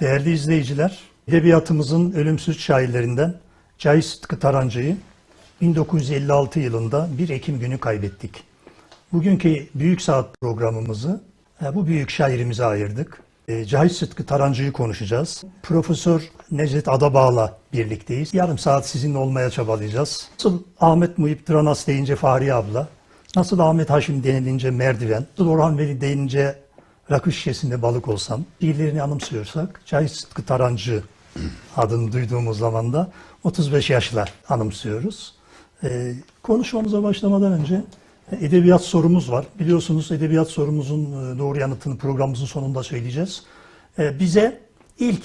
Değerli izleyiciler, edebiyatımızın ölümsüz şairlerinden Cahit Sıtkı Tarancı'yı 1956 yılında 1 Ekim günü kaybettik. Bugünkü Büyük Saat programımızı e, bu büyük şairimize ayırdık. E, Cahit Sıtkı Tarancı'yı konuşacağız. Profesör Necdet Adabağ'la birlikteyiz. Yarım saat sizinle olmaya çabalayacağız. Nasıl Ahmet Muhip Dranas deyince Fahriye abla, nasıl Ahmet Haşim denilince merdiven, nasıl Orhan Veli deyince rakı şişesinde balık olsam, şiirlerini anımsıyorsak, Cahit Sıtkı Tarancı adını duyduğumuz zaman da 35 yaşla anımsıyoruz. Ee, konuşmamıza başlamadan önce e, edebiyat sorumuz var. Biliyorsunuz edebiyat sorumuzun e, doğru yanıtını programımızın sonunda söyleyeceğiz. Ee, bize ilk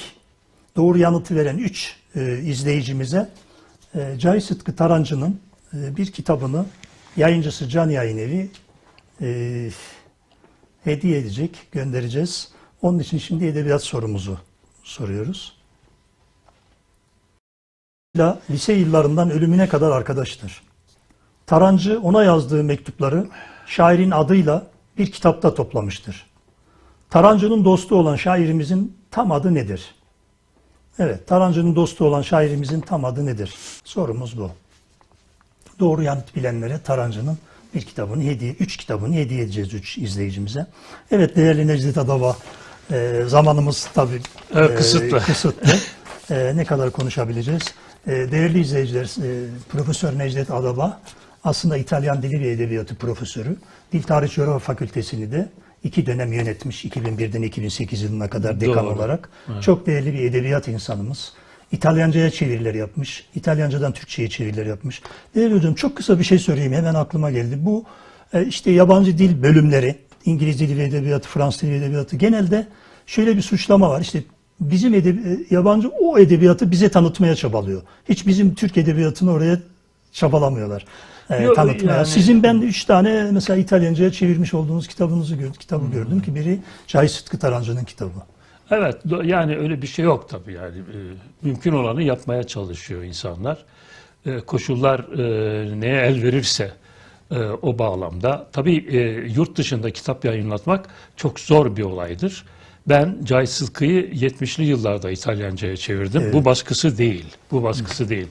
doğru yanıtı veren 3 izleyicimize e, Cahit Sıtkı Tarancı'nın e, bir kitabını yayıncısı Can Yayın Evi e, hediye edecek, göndereceğiz. Onun için şimdi edebiyat sorumuzu soruyoruz. La lise yıllarından ölümüne kadar arkadaştır. Tarancı ona yazdığı mektupları şairin adıyla bir kitapta toplamıştır. Tarancı'nın dostu olan şairimizin tam adı nedir? Evet, Tarancı'nın dostu olan şairimizin tam adı nedir? Sorumuz bu. Doğru yanıt bilenlere Tarancı'nın bir kitabını hediye, üç kitabını hediye edeceğiz üç izleyicimize. Evet değerli Necdet Adaba, e, zamanımız tabii Evet, kısıtlı. kısıtlı. E, ne kadar konuşabileceğiz? E, değerli izleyiciler, e, Profesör Necdet Adaba aslında İtalyan Dili ve Edebiyatı profesörü. Dil Tarih Coğrafya Fakültesini de iki dönem yönetmiş 2001'den 2008 yılına kadar dekan Doğru. olarak. Çok değerli bir edebiyat insanımız. İtalyanca'ya çeviriler yapmış. İtalyancadan Türkçe'ye çeviriler yapmış. Değerli hocam çok kısa bir şey söyleyeyim hemen aklıma geldi. Bu e, işte yabancı dil bölümleri, İngiliz dili ve edebiyatı, Fransız dili ve edebiyatı genelde şöyle bir suçlama var. İşte bizim edebi, e, yabancı o edebiyatı bize tanıtmaya çabalıyor. Hiç bizim Türk edebiyatını oraya çabalamıyorlar. e, Yok, tanıtmaya. yani- Sizin ben üç tane mesela İtalyanca'ya çevirmiş olduğunuz kitabınızı gördüm, kitabı gördüm ki biri Cahit Sıtkı Tarancı'nın kitabı. Evet yani öyle bir şey yok tabii yani E, mümkün olanı yapmaya çalışıyor insanlar. E, koşullar neye el verirse o bağlamda. Tabii yurt dışında kitap yayınlatmak çok zor bir olaydır. Ben Cahit Sıtkı'yı 70'li yıllarda İtalyanca'ya çevirdim. Bu baskısı değil. Bu baskısı değil.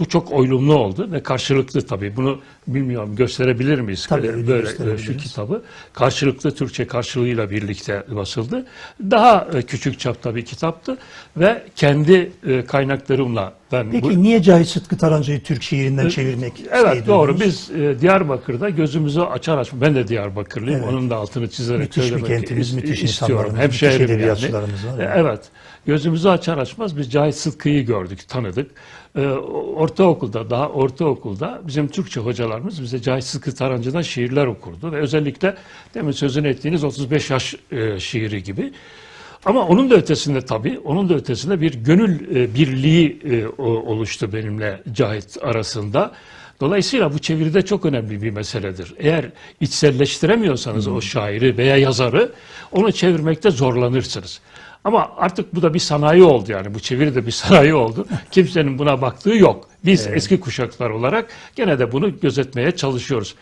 Bu çok oylumlu oldu ve karşılıklı tabii. Bunu bilmiyorum gösterebilir miyiz? Tabii, Böyle, şu kitabı karşılıklı Türkçe karşılığıyla birlikte basıldı. Daha e, küçük çapta bir kitaptı ve kendi e, kaynaklarımla ben Peki bu niye Cahit Sıtkı Tarancı'yı Türk şiirinden çevirmek Evet doğru. duydunuz? Biz e, Diyarbakır'da gözümüzü açar açmaz. Ben de Diyarbakırlıyım. Evet. Onun da altını çizerek Müthiş bir söylemek kentimiz, is- müthiş istiyorum. Hem müthiş şehrim yani. edebiyatçılarımız var, E, evet. Evet. Gözümüzü açar açmaz biz Cahit Sıtkı'yı gördük, tanıdık. E, ortaokulda, daha ortaokulda bizim Türkçe hocalarımız bize Cahit Sıtkı Tarancı'dan şiirler okurdu. Ve özellikle demin sözünü ettiğiniz 35 yaş e, şiiri gibi. Ama onun da ötesinde tabii, onun da ötesinde bir gönül e, birliği e, o- oluştu benimle Cahit arasında. Dolayısıyla bu çeviride çok önemli bir meseledir. Eğer içselleştiremiyorsanız o şairi veya yazarı onu çevirmekte zorlanırsınız. Ama artık bu da bir sanayi oldu yani bu çeviri de bir sanayi oldu. Kimsenin buna baktığı yok. Biz eski kuşaklar olarak gene de bunu gözetmeye çalışıyoruz.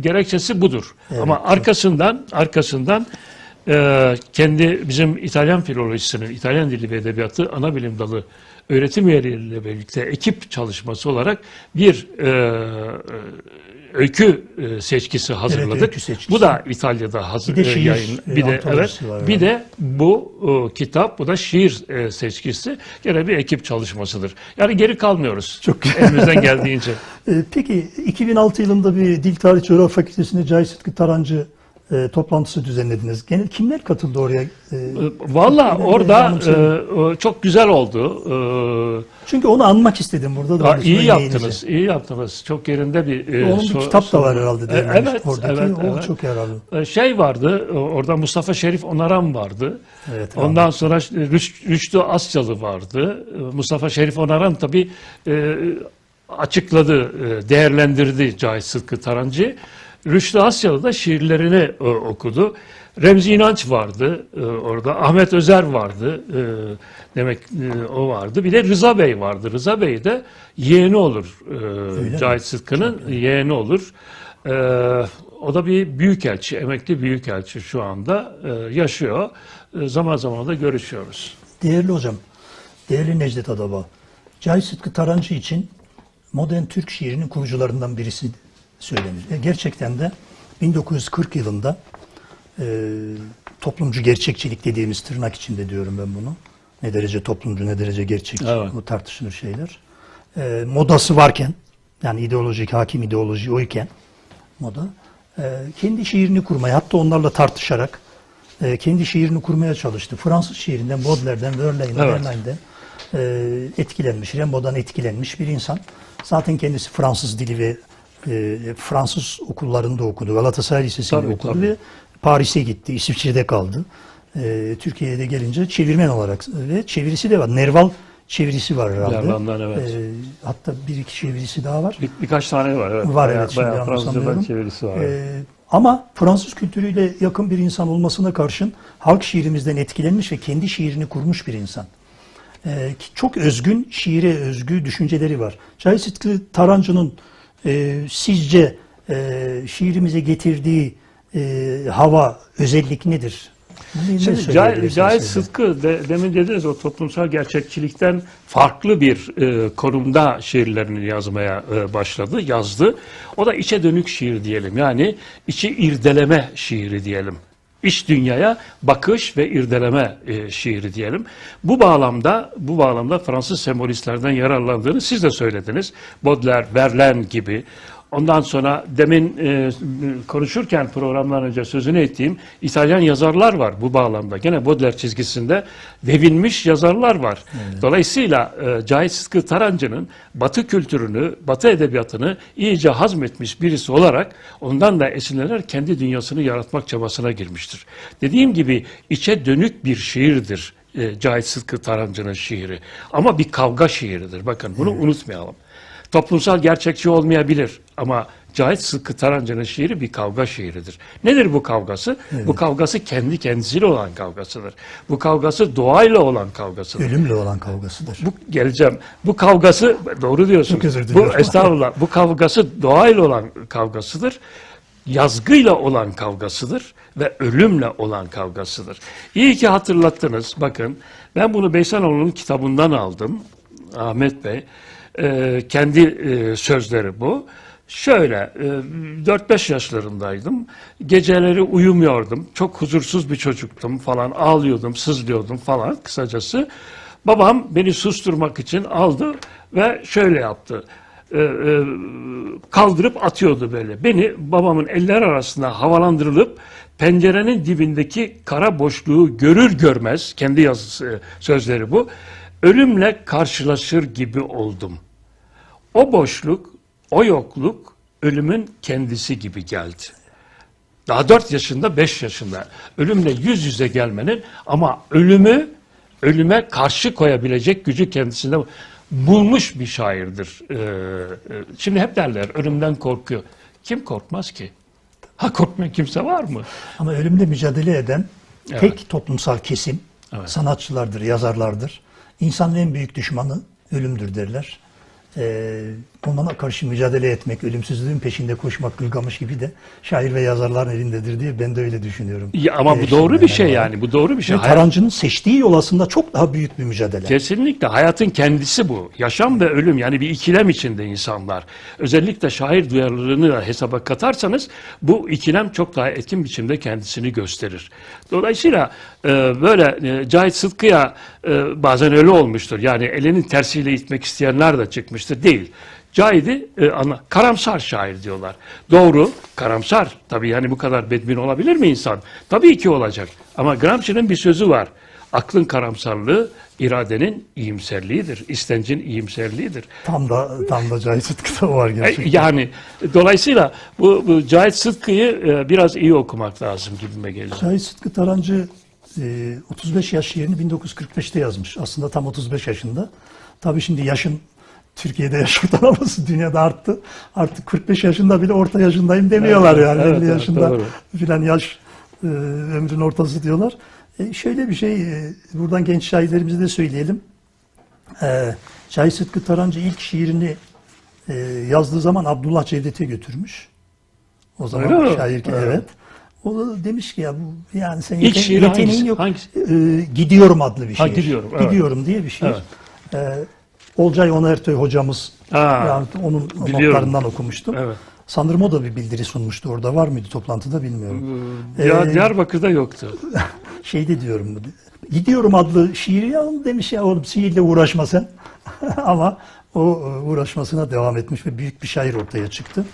Gerekçesi budur. Ama arkasından arkasından ee, kendi bizim İtalyan filolojisinin, İtalyan dili ve edebiyatı ana bilim dalı öğretim üyeleriyle birlikte ekip çalışması olarak bir e, e, öykü e, seçkisi hazırladık. öykü seçkisi. Bu da İtalya'da hazır Bir de e, şiir, yayın. e, Bir de evet. var Bir yani. de bu e, kitap, bu da şiir e, seçkisi. Gene bir ekip çalışmasıdır. Yani geri kalmıyoruz. Çok- elimizden geldiğince. Peki 2006 yılında bir Dil Tarih Coğrafya Fakültesi'nde Cahit Sıtkı Tarancı e, toplantısı düzenlediniz. Genel kimler katıldı oraya? E, Valla Ben de orada e, e, çok güzel oldu. E, çünkü onu anmak istedim burada da. İyi yaptınız, iyi yaptınız. Çok yerinde bir... e, Onun bir so- kitap da var herhalde. E, evet, oradaki. evet, o evet. çok yararlı. E, Şey vardı, e, orada Mustafa Şerif Onaran vardı. Evet, Ondan sonra Rüş- Rüştü Asyalı vardı. E, Mustafa Şerif Onaran tabii e, açıkladı, e, değerlendirdi Cahit Sıtkı Tarancı. Rüştü Asyalı da şiirlerini e, okudu. Remzi İnanç vardı e, orada, Ahmet Özer vardı, e, demek e, o vardı. Bir de Rıza Bey vardı. Rıza Bey de yeğeni olur, e? Cahit Sıtkı'nın yeğeni olur. E, o da bir büyükelçi, emekli büyükelçi şu anda e, yaşıyor. E, zaman zaman da görüşüyoruz. Değerli hocam, değerli Necdet Adaba, Cahit Sıtkı Tarancı için modern Türk şiirinin kurucularından birisi söylenir. E, gerçekten de 1940 yılında e, toplumcu gerçekçilik dediğimiz tırnak içinde diyorum ben bunu. Ne derece toplumcu, ne derece gerçekçi Evet. bu tartışılır şeyler. E, modası varken, yani ideolojik, hakim ideoloji oyken moda, e, kendi şiirini kurmaya, hatta onlarla tartışarak e, kendi şiirini kurmaya çalıştı. Fransız şiirinden, Baudelaire'den, Verlaine'den, Evet. Verlaine'den e, etkilenmiş, Rimbaud'dan etkilenmiş bir insan. Zaten kendisi Fransız dili ve e, Fransız okullarında okudu. Galatasaray Lisesi'nde Tabii, okudu tabii. ve Paris'e gitti. İsviçre'de kaldı. E, Türkiye'ye de gelince çevirmen olarak ve çevirisi de var. Nerval çevirisi var herhalde. Nerval'dan, evet. E, hatta bir iki çevirisi daha var. Bir, birkaç tane var evet. Var Bayağı- evet bayağı Fransızcadan çevirisi var. Ee, ama Fransız kültürüyle yakın bir insan olmasına karşın halk şiirimizden etkilenmiş ve kendi şiirini kurmuş bir insan. Ki çok özgün, şiire özgü düşünceleri var. Cahit Sıtkı Tarancı'nın e, sizce e, şiirimize getirdiği e, hava, özellik nedir? Ne- Şimdi Cahit, Cahit? Sıtkı de, demin dediniz o toplumsal gerçekçilikten farklı bir e, konumda şiirlerini yazmaya e, başladı, yazdı. O da içe dönük şiir diyelim. Yani içi irdeleme şiiri diyelim. İç dünyaya bakış ve irdeleme e, şiiri diyelim. Bu bağlamda bu bağlamda Fransız sembolistlerden yararlandığını siz de söylediniz. Baudelaire, Verlaine gibi Ondan sonra demin e, konuşurken programdan önce sözünü ettiğim İtalyan yazarlar var bu bağlamda. Gene Baudelaire çizgisinde devinmiş yazarlar var. Dolayısıyla e, Cahit Sıtkı Tarancı'nın Batı kültürünü, Batı edebiyatını iyice hazmetmiş birisi olarak ondan da esinlenerek kendi dünyasını yaratmak çabasına girmiştir. Dediğim gibi içe dönük bir şiirdir e, Cahit Sıtkı Tarancı'nın şiiri. Ama bir kavga şiiridir. Bakın bunu unutmayalım. Toplumsal gerçekçi olmayabilir ama Cahit Sıtkı Tarancı'nın şiiri bir kavga şiiridir. Nedir bu kavgası? Bu kavgası kendi kendisiyle olan kavgasıdır. Bu kavgası doğayla olan kavgasıdır. Ölümle olan kavgasıdır. Bu geleceğim. Bu kavgası doğru diyorsun. Çok özür Bu estağfurullah. Bu kavgası doğayla olan kavgasıdır. Yazgıyla olan kavgasıdır ve ölümle olan kavgasıdır. İyi ki hatırlattınız. Bakın ben bunu Beysanoğlu'nun kitabından aldım. Ahmet Bey. Ee, kendi e, sözleri bu. Şöyle e, 4-5 yaşlarındaydım. Geceleri uyumuyordum. Çok huzursuz bir çocuktum falan. Ağlıyordum, sızlıyordum falan kısacası. Babam beni susturmak için aldı ve şöyle yaptı. E, kaldırıp atıyordu böyle. Beni babamın eller arasında havalandırılıp pencerenin dibindeki kara boşluğu görür görmez kendi yazısı sözleri bu. Ölümle karşılaşır gibi oldum. O boşluk, o yokluk ölümün kendisi gibi geldi. Daha 4 yaşında, 5 yaşında ölümle yüz yüze gelmenin ama ölümü ölüme karşı koyabilecek gücü kendisinde bulmuş bir şairdir. Ee, e, şimdi hep derler ölümden korkuyor. Kim korkmaz ki? Ha korkmayan kimse var mı? Ama ölümle mücadele eden Evet. tek toplumsal kesim Evet. sanatçılardır, yazarlardır. İnsanın en büyük düşmanı ölümdür derler. Ee, onlara karşı mücadele etmek, ölümsüzlüğün peşinde koşmak Gılgamış gibi de şair ve yazarların elindedir diye ben de öyle düşünüyorum. Ya ama bu doğru bir şey olarak. yani. Bu doğru bir şey. Ve Tarancı'nın seçtiği yol aslında çok daha büyük bir mücadele. Kesinlikle hayatın kendisi bu. Yaşam ve ölüm yani bir ikilem içinde insanlar. Özellikle şair duyarlılığını da hesaba katarsanız bu ikilem çok daha etkin biçimde kendisini gösterir. Dolayısıyla e, böyle e, Cahit Sıtkı'ya e, bazen öyle olmuştur. Yani elinin tersiyle itmek isteyenler de çıkmıştır. Değil. Cahit'i e, anla, karamsar şair diyorlar. Doğru, karamsar. Tabii yani bu kadar bedbin olabilir mi insan? Tabii ki olacak. Ama Gramsci'nin bir sözü var. Aklın karamsarlığı iradenin iyimserliğidir. İstencin iyimserliğidir. Tam da tam da Cahit Sıtkı'da var E, gerçekten. Yani dolayısıyla bu, bu Cahit Sıtkı'yı e, biraz iyi okumak lazım gibime geliyor. Cahit Sıtkı Tarancı e, 35 yaş şiirini 1945'te yazmış. Aslında tam 35 yaşında. Tabii şimdi yaşın Türkiye'de yaş ortalaması dünyada arttı. Artık 45 yaşında bile orta yaşındayım demiyorlar Evet, yani. evet, 50 evet, yaşında doğru. filan yaş e, ömrün ortası diyorlar. E, şöyle bir şey, e, buradan genç şairlerimize de söyleyelim. E, Şair Sıtkı Tarancı ilk şiirini e, yazdığı zaman Abdullah Cevdet'e götürmüş. O zaman Öyle mi? şair ki Evet. evet. O da demiş ki ya bu yani senin İlk yeteneğin hangisi? yok. Hangisi? E, Gidiyorum adlı bir Ha, şiir. Gidiyorum, evet. Gidiyorum diye bir şiir. Evet. E, Olcay Onertoy hocamız Ha, yani onun biliyorum. notlarından okumuştum. Evet. Sanırım o da bir bildiri sunmuştu orada. Var mıydı toplantıda bilmiyorum. Ya, Ee, Diyarbakır'da yoktu. Şeyde diyorum. Gidiyorum adlı şiir ya demiş ya oğlum şiirle uğraşma sen. Ama o e, uğraşmasına devam etmiş ve büyük bir şair ortaya çıktı.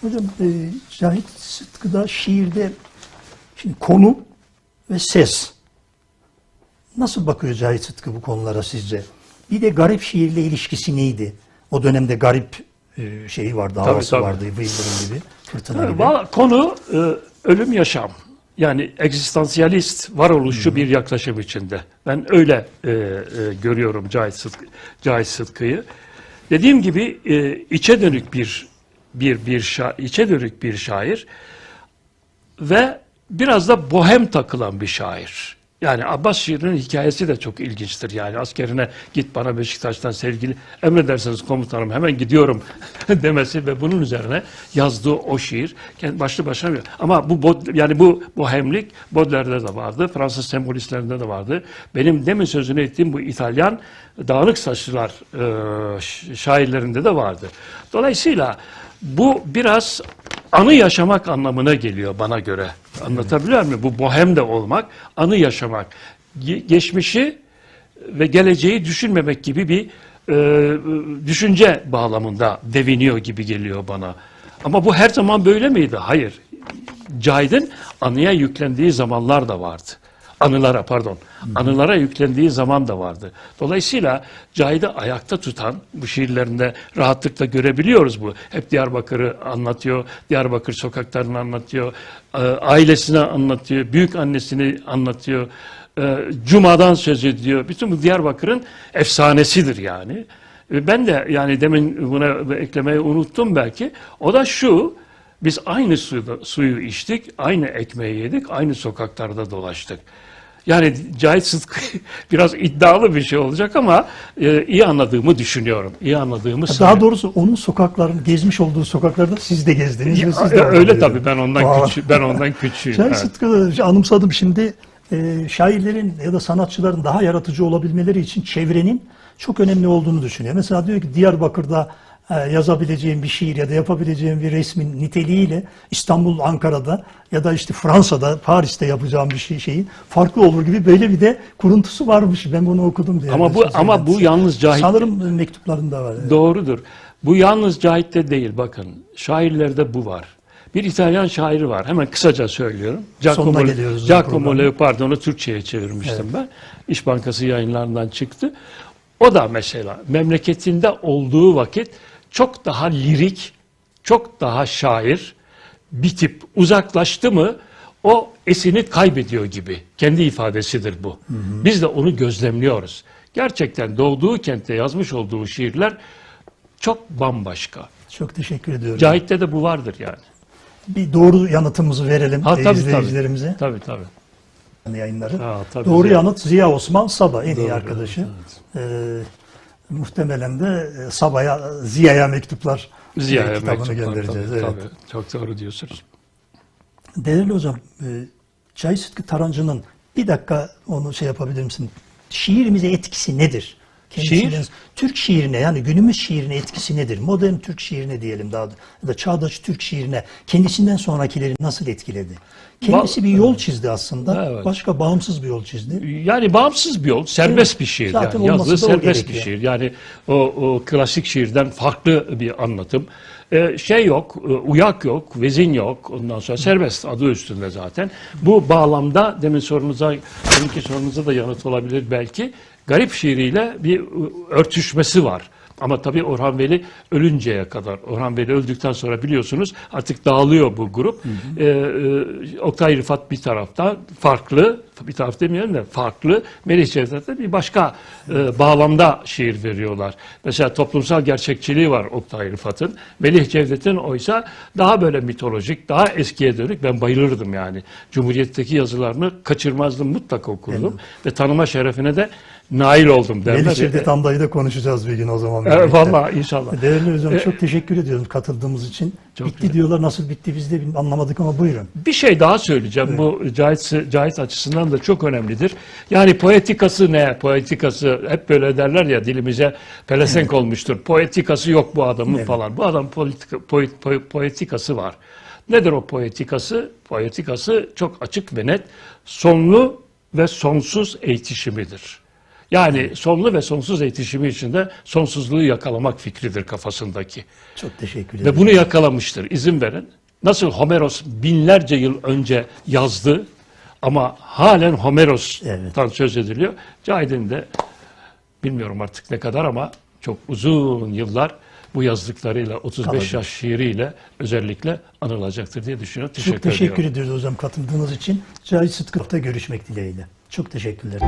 Hocam e, Cahit Sıtkı'da şiirde şimdi konu ve ses. Nasıl bakıyor Cahit Sıtkı bu konulara sizce? Bir de garip şiirle ilişkisi neydi? O dönemde garip e, şeyi vardı, havası tabii. vardı, Yıldırım gibi, fırtına gibi. Konu e, ölüm yaşam. Yani egzistansiyalist varoluşçu bir yaklaşım içinde. Ben öyle e, e, görüyorum Cahit, Sıtkı, Cahit Sıtkı'yı. Dediğim gibi e, içe dönük bir bir bir şa- içe dönük bir şair ve biraz da bohem takılan bir şair. Yani Abbas şiirinin hikayesi de çok ilginçtir. Yani askerine git bana Beşiktaş'tan sevgili emredersiniz komutanım hemen gidiyorum demesi ve bunun üzerine yazdığı o şiir başlı başına bir. Ama bu yani bu bohemlik Baudelaire'de de vardı, Fransız sembolistlerinde de vardı. Benim demin sözünü ettiğim bu İtalyan dağınık saçlılar e, şairlerinde de vardı. Dolayısıyla bu biraz anı yaşamak anlamına geliyor bana göre. Anlatabiliyor muyum? Bu bohem de olmak, anı yaşamak. Ge- geçmişi ve geleceği düşünmemek gibi bir e, düşünce bağlamında deviniyor gibi geliyor bana. Ama bu her zaman böyle miydi? Hayır. Cahit'in anıya yüklendiği zamanlar da vardı. Anılara pardon. Anılara yüklendiği zaman da vardı. Dolayısıyla Cahit'i ayakta tutan bu şiirlerinde rahatlıkla görebiliyoruz bu. Hep Diyarbakır'ı anlatıyor. Diyarbakır sokaklarını anlatıyor. e, Ailesini anlatıyor. Büyük annesini anlatıyor. e, Cuma'dan söz ediyor. Bütün bu Diyarbakır'ın efsanesidir yani. E, Ben de yani demin buna eklemeyi unuttum belki. O da şu. Biz aynı suyu, suyu içtik, aynı ekmeği yedik, aynı sokaklarda dolaştık. Yani Cahit Sıtkı biraz iddialı bir şey olacak ama e, iyi anladığımı düşünüyorum. İyi anladığımı Daha sanıyorum. doğrusu onun sokaklarını gezmiş olduğu sokaklarda siz de gezdiniz. ve siz de Ya, orada öyle tabii ben ondan küçüğüm. Ben ondan küçüğüm. Şair evet. Sıtkı'da anımsadım şimdi e, şairlerin ya da sanatçıların daha yaratıcı olabilmeleri için çevrenin çok önemli olduğunu düşünüyor. Mesela diyor ki Diyarbakır'da e, yazabileceğim bir şiir ya da yapabileceğim bir resmin niteliğiyle İstanbul, Ankara'da ya da işte Fransa'da, Paris'te yapacağım bir şey şeyin farklı olur gibi böyle bir de kuruntusu varmış. Ben bunu okudum diye. Ama bu ama bu yalnız Cahit sanırım mektuplarında var. evet. Doğrudur. Bu yalnız Cahit'te değil bakın. Şairlerde bu var. Bir İtalyan şairi var. Hemen kısaca söylüyorum. Geliyoruz Giacomo programın. Leopardi'ni Türkçe'ye çevirmiştim ben. İş Bankası yayınlarından çıktı. O da mesela memleketinde olduğu vakit çok daha lirik, çok daha şair bir tip uzaklaştı mı o esini kaybediyor gibi. Kendi ifadesidir bu. Biz de onu gözlemliyoruz. Gerçekten doğduğu kentte yazmış olduğu şiirler çok bambaşka. Çok teşekkür ediyorum. Cahit'te de bu vardır yani. Bir doğru yanıtımızı verelim Ha, tabii, izleyicilerimize. Tabii tabii. yayınları. Ha, tabii, Doğru Ziya. yanıt Ziya Osman Saba en iyi Doğru, arkadaşı. Ee, muhtemelen de e, Saba'ya, Ziya'ya mektuplar e, Ziya'ya kitabını mektuplar, göndereceğiz. tabii, evet. tabii. Çok doğru diyorsunuz. Değerli hocam, e, Cahit Sıtkı Tarancı'nın bir dakika onu şey yapabilir misin? Şiirimize etkisi nedir? Kendisinden- Türk şiirine yani günümüz şiirine etkisi nedir? Modern Türk şiirine diyelim daha da, ya da çağdaş Türk şiirine kendisinden sonrakileri nasıl etkiledi? Kendisi bir yol çizdi aslında. Evet. Başka bağımsız bir yol çizdi. Yani bağımsız bir yol, serbest Evet. bir şiir. Zaten yani. Yazdığı serbest bir şiir. Yani o, o klasik şiirden farklı bir anlatım. Ee, şey yok, e, uyak yok, vezin yok. Ondan sonra serbest adı üstünde zaten. Bu bağlamda demin sorunuza, deminki sorunuza da yanıt olabilir belki. Garip şiiriyle bir e, örtüşmesi var. Ama tabii Orhan Veli ölünceye kadar, Orhan Veli öldükten sonra biliyorsunuz artık dağılıyor bu grup. Ee, e, Oktay Rıfat bir tarafta farklı, bir taraf demeyelim de farklı. Melih Cevdet de bir başka e, bağlamda şiir veriyorlar. Mesela toplumsal gerçekçiliği var Oktay Rıfat'ın. Melih Cevdet'in oysa daha böyle mitolojik, daha eskiye dönük. Ben bayılırdım yani. Cumhuriyet'teki yazılarını kaçırmazdım, mutlaka okurdum. Ve tanıma şerefine de nail oldum derler. Melih Amda'yı da konuşacağız bir gün o zaman. Evet, vallahi inşallah. Değerli hocam E, çok teşekkür ediyorum katıldığımız için. Çok bitti güzel. diyorlar nasıl bitti biz de anlamadık ama buyurun. Bir şey daha söyleyeceğim. Bu Cahit, Cahit açısından da çok önemlidir. Yani poetikası ne? Poetikası hep böyle derler ya dilimize pelesenk olmuştur. Poetikası yok bu adamın Evet. falan. Bu adam politika, poet, po- poetikası var. Nedir o poetikası? Poetikası çok açık ve net. Sonlu ve sonsuz eğitişimidir. Yani sonlu ve sonsuz eğitişimi içinde sonsuzluğu yakalamak fikridir kafasındaki. Çok teşekkür ederim. Ve bunu yakalamıştır. İzin verin. Nasıl Homeros binlerce yıl önce yazdı ama halen Homeros'tan söz ediliyor. Cahit'in de bilmiyorum artık ne kadar ama çok uzun yıllar bu yazdıklarıyla 35 Kalacak. yaş şiiriyle özellikle anılacaktır diye düşünüyorum. Teşekkür, Çok teşekkür ediyorum. ediyoruz hocam katıldığınız için. Cahit Sıtkı'da görüşmek dileğiyle. Çok teşekkürler.